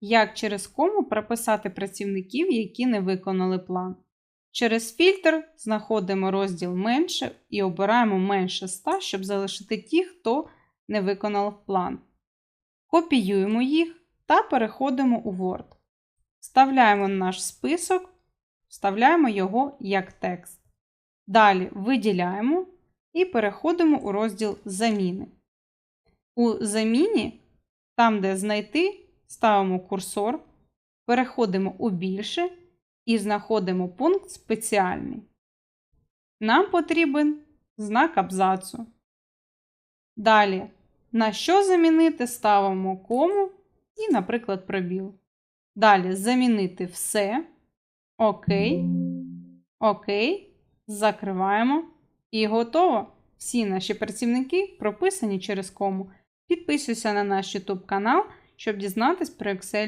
Як через кому прописати працівників, які не виконали план. Через фільтр знаходимо розділ менше і обираємо менше 100, щоб залишити ті, хто не виконав план. Копіюємо їх та переходимо у Word. Вставляємо наш список, вставляємо його як текст. Далі виділяємо і переходимо у розділ Заміни. У заміні, там, де знайти, ставимо курсор, переходимо у більше і знаходимо пункт спеціальний. Нам потрібен знак абзацу. Далі, на що замінити, ставимо кому і, наприклад, пробіл. Далі замінити все. Окей. Окей. Закриваємо. І готово. Всі наші працівники прописані через кому. Підписуйся на наш YouTube канал, щоб дізнатись про Excel.